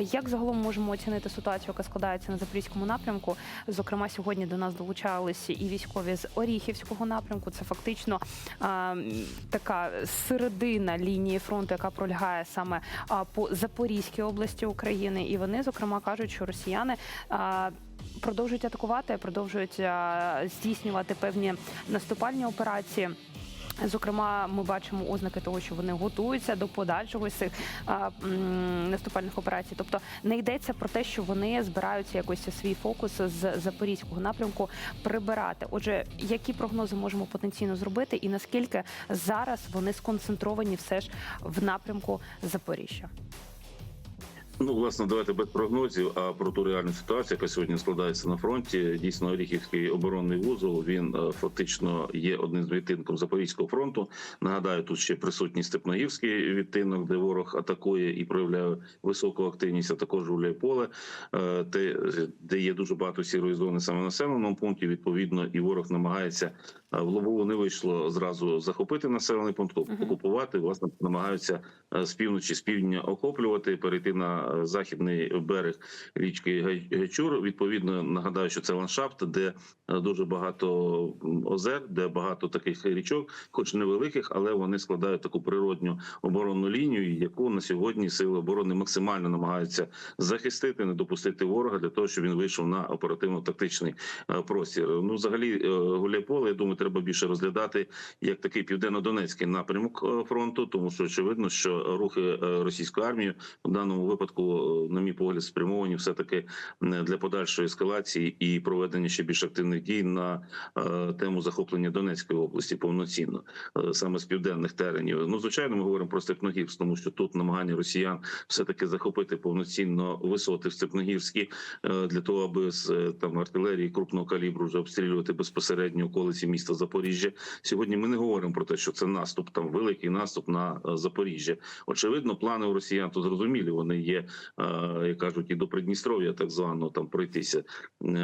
Як загалом можемо оцінити ситуацію, яка складається на запорізькому напрямку? Зокрема, сьогодні до нас долучалися і військові з Оріхівського напрямку. Це фактично а, така середина лінії фронту, яка пролягає саме а, по Запорізькій області України. І вони зокрема кажуть, що росіяни. А, Продовжують атакувати, продовжують а, здійснювати певні наступальні операції. Зокрема, ми бачимо ознаки того, що вони готуються до подальшого цих а, м, наступальних операцій. Тобто не йдеться про те, що вони збираються якось свій фокус з запорізького напрямку прибирати. Отже, які прогнози можемо потенційно зробити, і наскільки зараз вони сконцентровані все ж в напрямку Запоріжжя? Ну, власне, давайте без прогнозів, а про ту реальну ситуацію, яка сьогодні складається на фронті. Дійсно, Оріхівський оборонний вузол він е, фактично є одним з відтинком Запорізького фронту. Нагадаю, тут ще присутній Степногірський відтинок, де ворог атакує і проявляє високу активність, а також Гуляйполе, е, де, є дуже багато сірої зони саме населеному пункті. Відповідно, і ворог намагається в лобову не вийшло зразу захопити населений пункт, окупувати. Власне намагаються е, з півночі, з півдня охоплювати, перейти на е, західний берег річки Гайчур. Відповідно, нагадаю, що це ландшафт, де е, дуже багато озер, де багато таких річок, хоч невеликих, але вони складають таку природню оборонну лінію, яку на сьогодні сили оборони максимально намагаються захистити, не допустити ворога для того, щоб він вийшов на оперативно-тактичний простір. Ну, взагалі, е, Гуляйполе, я думаю, треба більше розглядати як такий південно-донецький напрямок е, фронту, тому що очевидно, що рухи е, російської армії в даному випадку, е, на мій погляд, спрямовані все таки для подальшої ескалації і проведення ще більш активних дій на тему захоплення Донецької області повноцінно, саме з південних теренів. Ну, звичайно, ми говоримо про Степногірськ, тому що тут намагання росіян все таки захопити повноцінно висоти в Степногірській для того, аби з там артилерії крупного калібру вже обстрілювати безпосередньо околиці міста Запоріжжя. Сьогодні ми не говоримо про те, що це наступ, там великий наступ на е, Запоріжжя. Очевидно, плани у росіян то зрозумілі. Вони є, е, як кажуть, і до Придністров'я, так званого там пройтися. Е,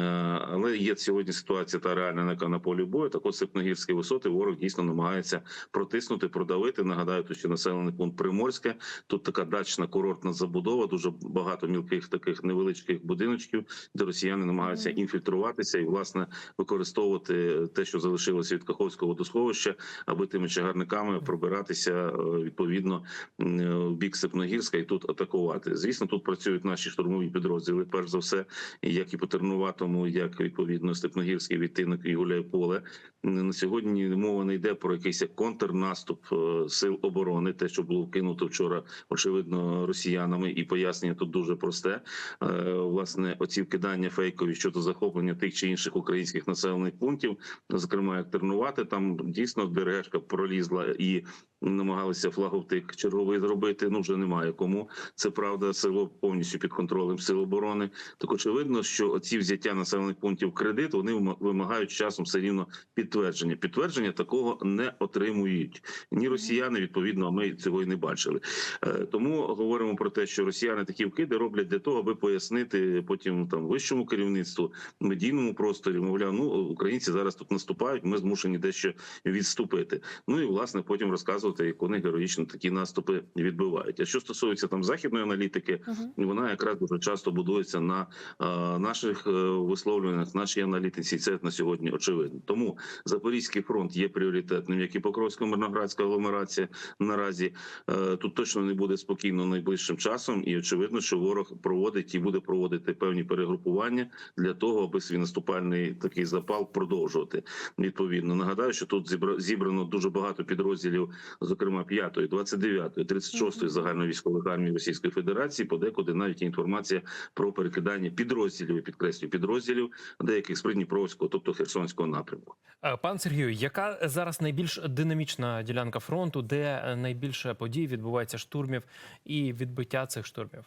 Але є сьогодні ситуація та реальна, яка на полі бою. Так от Степногірські висоти ворог дійсно намагається протиснути, продавити. Нагадаю, тут ще населений пункт Приморське. Тут така дачна курортна забудова, дуже багато мілких таких невеличких будиночків, де росіяни намагаються інфільтруватися і власне використовувати те, що залишилося від Каховського водосховища, аби тими чагарниками пробиратися е, відповідно в бік Степногірська і тут атакувати. Звісно, тут працюють наші штурмові підрозділи. Перш за все, як і по Тернуватому, як відповідно Степногірський відтинок і Гуляйполе. На сьогодні мова не йде про якийсь контрнаступ е, сил оборони, те, що було вкинуто вчора, очевидно, росіянами, і пояснення тут дуже просте. Е, Власне, оці вкидання фейкові щодо захоплення тих чи інших українських населених пунктів, зокрема як Тернувати, там дійсно ДРГшка пролізла і намагалися флаговтик черговий зробити. Ну вже немає кому. Це правда, село повністю під контролем сил оборони. Так очевидно, що оці взяття населених пунктів кредит вони вим- вимагають часом все рівно підтвердження. Підтвердження такого не отримують ні росіяни. Відповідно, а ми цього і не бачили. Е, Тому говоримо про те, що росіяни такі вкиди роблять для того, аби пояснити потім там вищому керівництву, медійному просторі. Мовляв, ну українці зараз тут наступають. Ми змушені дещо відступити. Ну і власне потім розказувати, як вони героїчно такі наступи відбивають. А що стосується там західної аналітики, вона якраз дуже часто будується на е, наших е, висловлюваннях, нашій аналітиці. Це на сьогодні очевидно. Тому Запорізький фронт є пріоритетним, як і Покровсько мирноградська агломерація. Наразі Е, тут точно не буде спокійно найближчим часом, і очевидно, що ворог проводить і буде проводити певні перегрупування для того, аби свій наступальний такий запал продовжувати. Відповідно, нагадаю, що тут зібра- зібрано дуже багато підрозділів, зокрема 5-ї, 29-ї, 36-ї загальновійськових армій Російської Федерації. Подекуди навіть є інформація про перекидання підрозділів, я підкреслюю, підрозділів деяких з Придніпровського, тобто Херсонського напрямку. Е, Пан Сергію, яка зараз найбільш динамічна ділянка фронту, де е, найбільше подій відбувається штурмів і відбиття цих штурмів?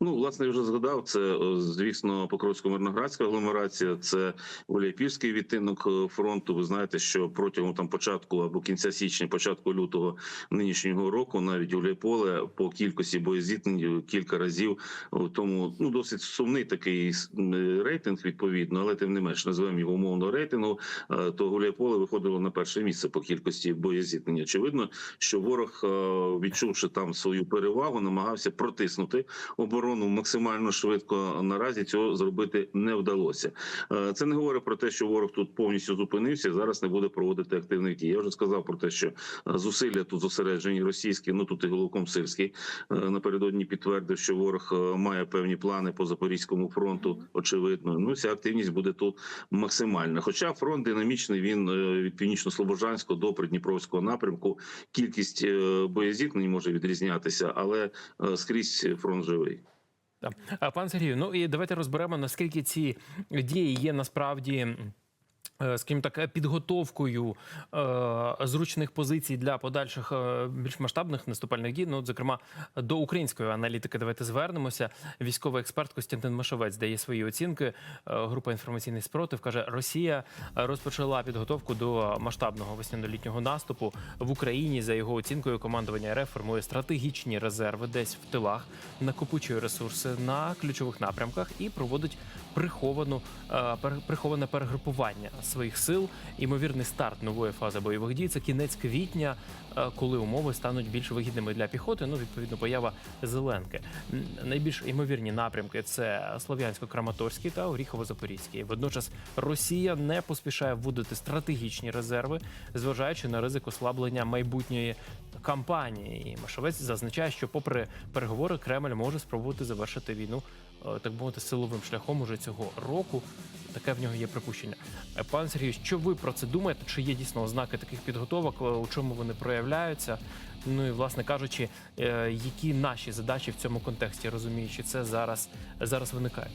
Ну, власне, я вже згадав. Це е, звісно Покровсько-Мирноградська агломерація, це Гуляйпільський відтинок е, фронту. Ви знаєте, що протягом там початку або кінця січня, початку лютого нинішнього року, навіть Гуляйполе по кількості боєзіткнень кілька разів тому ну досить сумний такий рейтинг відповідно, але тим не менш називаємо його умовно рейтингу. е, То Гуляйполе виходило на перше місце по кількості боєзіткнень. Очевидно, що ворог, е, відчувши там свою перевагу, намагався протиснути оборону максимально швидко. Наразі цього зробити не вдалося. Е, Це не говорить про те, що ворог тут повністю зупинився. і Зараз не буде проводити активних дій. Я вже сказав про те, що е, зусилля тут зосереджені російські. Ну тут і головком сирський е, напередодні підтвердив, що ворог має певні плани по запорізькому фронту. Очевидно, ну ця активність буде тут максимальна. Хоча фронт динамічний, він від північно-слобожанського до придніпровського напрямку. Кількість боєзіткнень може відрізнятися, але скрізь фронт живий. А, Пан Сергію, ну і давайте розберемо, наскільки ці дії є насправді. М, е, Скажімо так, підготовкою е, зручних позицій для подальших е, більш масштабних наступальних дій. Ну, зокрема, до української аналітики, давайте звернемося. Військовий експерт Костянтин Машовець дає свої оцінки. Е, група інформаційний спротив каже, Росія розпочала підготовку до масштабного весняно-літнього наступу в Україні. За його оцінкою, командування РФ формує стратегічні резерви десь в тилах, накопичує ресурси на ключових напрямках і проводить приховану е, приховане перегрупування своїх сил. Імовірний старт нової фази бойових дій це кінець квітня, е, коли умови стануть більш вигідними для піхоти. Ну відповідно поява зеленки. Найбільш імовірні напрямки це Слов'янсько-Краматорський та Оріхово-Запорізький. Водночас Росія не поспішає вводити стратегічні резерви, зважаючи на ризик ослаблення майбутньої кампанії. Машовець зазначає, що, попри переговори, Кремль може спробувати завершити війну, так би мовити, силовим шляхом уже цього року. Таке в нього є припущення. Е, Пан Сергію, що ви про це думаєте? Чи є дійсно ознаки таких підготовок? е, У чому вони проявляються? Ну і власне кажучи, е, які наші задачі в цьому контексті розуміючи це зараз зараз виникають?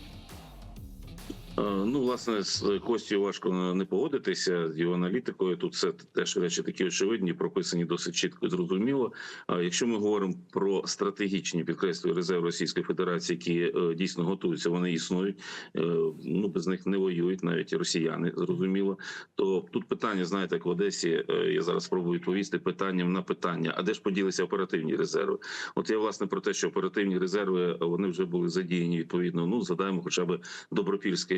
Е, Ну, власне, з Костю важко не погодитися з його аналітикою. Тут все теж речі такі очевидні, прописані досить чітко і зрозуміло. Якщо ми говоримо про стратегічні підкреслюю резерв Російської Федерації, які е, дійсно готуються, вони існують. е, Ну без них не воюють навіть росіяни, зрозуміло. То тут питання, знаєте, як в Одесі, е, я зараз спробую відповісти питанням на питання: а де ж поділися оперативні резерви? От я власне про те, що оперативні резерви е, вони вже були задіяні відповідно. Ну згадаємо, хоча б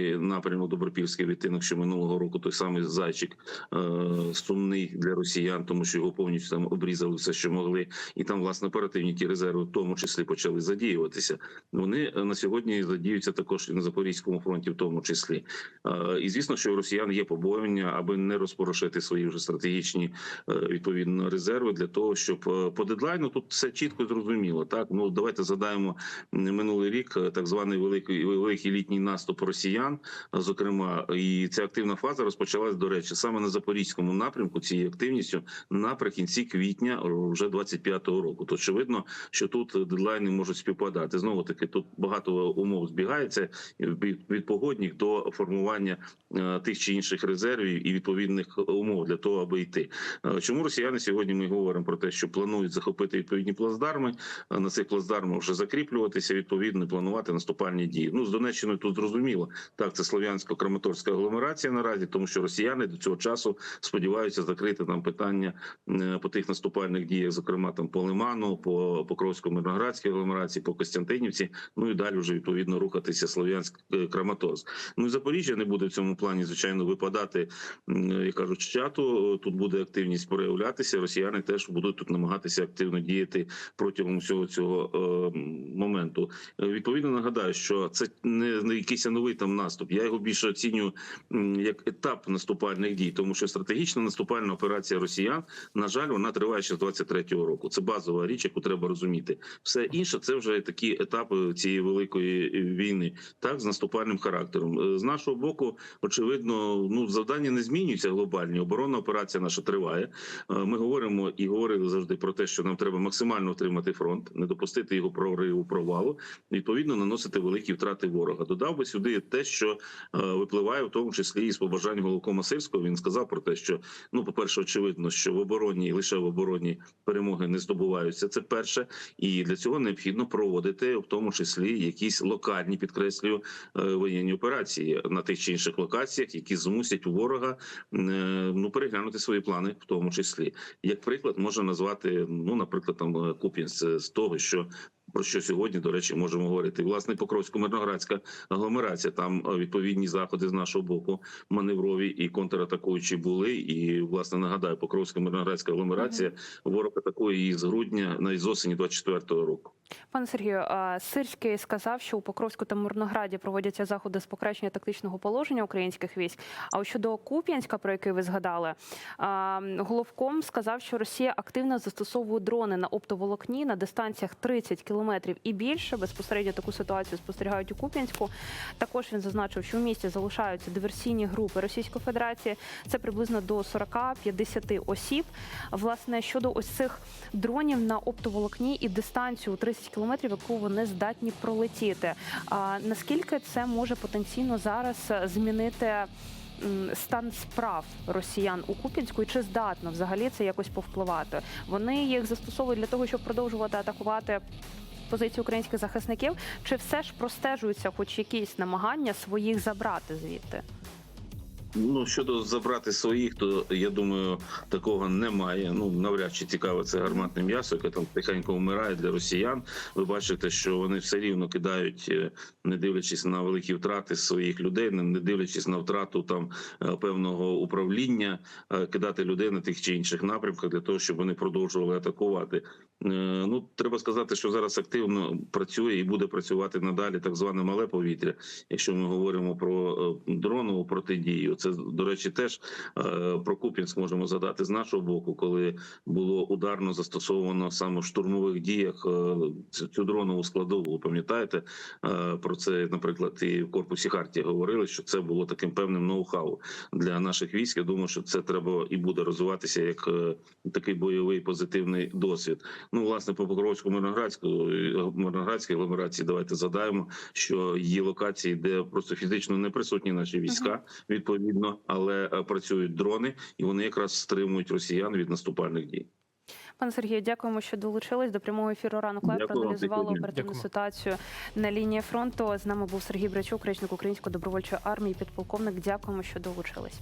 добропільський напрямок, добропільський відтинок, що минулого року той самий зайчик е, сумний для росіян, тому що його повністю там обрізали все, що могли, і там власне оперативні ті резерви, в тому числі почали задіюватися. Вони е, на сьогодні задіються також і на запорізькому фронті, в тому числі. Е, і звісно, що у росіян є побоювання, аби не розпорошити свої вже стратегічні відповідно резерви для того, щоб по дедлайну тут все чітко зрозуміло. Так ну давайте задаємо минулий рік так званий великий великий літній наступ росіян, е, зокрема, і ця активна фаза розпочалась до речі саме на запорізькому напрямку. Цією активністю наприкінці квітня вже 25-го року. То очевидно, що тут дедлайни можуть співпадати. Знову таки, тут багато умов збігається від погодних до формування е, тих чи інших резервів і відповідних умов для того, аби йти. Е, Чому росіяни сьогодні ми говоримо про те, що планують захопити відповідні плацдарми, на цих плацдармах вже закріплюватися, відповідно планувати наступальні дії. Ну з Донеччиною тут зрозуміло. Так, це слов'янсько-краматорська агломерація наразі, тому що росіяни до цього часу сподіваються закрити там питання е, по тих наступальних діях, зокрема там по Лиману, по Покровсько-Мирноградській агломерації, по Костянтинівці. Ну і далі вже відповідно рухатися Слов'янськ-Краматорськ. Ну і Запоріжжя не буде в цьому плані, звичайно, випадати, як кажуть, чату. Тут буде активність проявлятися. Росіяни теж будуть тут намагатися активно діяти протягом всього цього е, моменту. Е, Відповідно нагадаю, що це не, якийсь новий там наступ. Я його більше оцінюю як етап наступальних дій, тому що стратегічна наступальна операція росіян, на жаль, вона триває ще з 23-го року. Це базова річ, яку треба розуміти. Все інше це вже такі етапи цієї великої війни, так з наступальним характером. Е, З нашого боку, очевидно, ну завдання не змінюються глобальні. Оборонна операція наша триває. Е, Ми говоримо і говорили завжди про те, що нам треба максимально отримати фронт, не допустити його прориву провалу, відповідно наносити великі втрати ворога. Додав би сюди те, що що е, випливає в тому числі із побажань головкома Сирського. Він сказав про те, що ну, по перше, очевидно, що в обороні лише в обороні перемоги не здобуваються. Це перше, і для цього необхідно проводити в тому числі якісь локальні підкреслюю е, воєнні операції на тих чи інших локаціях, які змусять ворога е, ну переглянути свої плани, в тому числі. Як приклад можна назвати ну, наприклад, там Куп'янськ з того, що про що сьогодні, до речі, можемо говорити. Власне, Покровсько-Мирноградська агломерація. Там е, відповідні заходи з нашого боку маневрові і контратакуючі були. І власне нагадаю, Покровсько-Мирноградська агломерація ворог атакує її з грудня навіть з осені 24-го року. Пане Сергію, Сирський сказав, що у Покровську та Мирнограді проводяться заходи з покращення тактичного положення українських військ. А щодо Куп'янська, про який ви згадали, головком сказав, що Росія активно застосовує дрони на оптоволокні на дистанціях 30 кілометрів і більше. Безпосередньо таку ситуацію спостерігають у Куп'янську. Також він зазначив, що в місті залишаються диверсійні групи Російської Федерації. Це приблизно до 40-50 осіб. Власне, щодо ось цих дронів на оптоволокні і дистанцію у 30 кілометрів, яку вони здатні пролетіти. А наскільки це може потенційно зараз е, змінити? Стан справ росіян у Куп'янську і чи здатно взагалі це якось повпливати? Вони їх застосовують для того, щоб продовжувати атакувати позиції українських захисників, чи все ж простежуються, хоч якісь намагання своїх забрати звідти? Ну щодо забрати своїх, то я думаю, такого немає. Ну навряд чи цікаве це гарматне м'ясо, яке там тихенько вмирає для росіян. Ви бачите, що вони все рівно кидають, е, не дивлячись на великі втрати своїх людей, не дивлячись на втрату там е, певного управління, е, кидати людей на тих чи інших напрямках для того, щоб вони продовжували атакувати. Е, Ну треба сказати, що зараз активно працює і буде працювати надалі так зване мале повітря. Якщо ми говоримо про е, дронову протидію, це до речі, теж е, про Куп'янськ можемо задати з нашого боку, коли було ударно застосовано саме в штурмових діях цю дронову складову. Пам'ятаєте про це, наприклад, і в корпусі Хартії говорили, що це було таким певним ноу-хау для наших військ. Я думаю, що це треба і буде розвиватися як такий бойовий позитивний досвід. Ну, власне, по Покровську Мирноградську Мирноградській агломерації давайте задаємо, що є локації, де просто фізично не присутні наші війська, відповідно, але е, працюють дрони, і вони якраз стримують росіян від наступальних дій. Пане Сергію, дякуємо, що долучились до прямого ефіру ранок лайв. Проаналізували оперативну ситуацію на лінії фронту. З нами був Сергій Брачук, речник Української добровольчої армії, підполковник. Дякуємо, що долучились.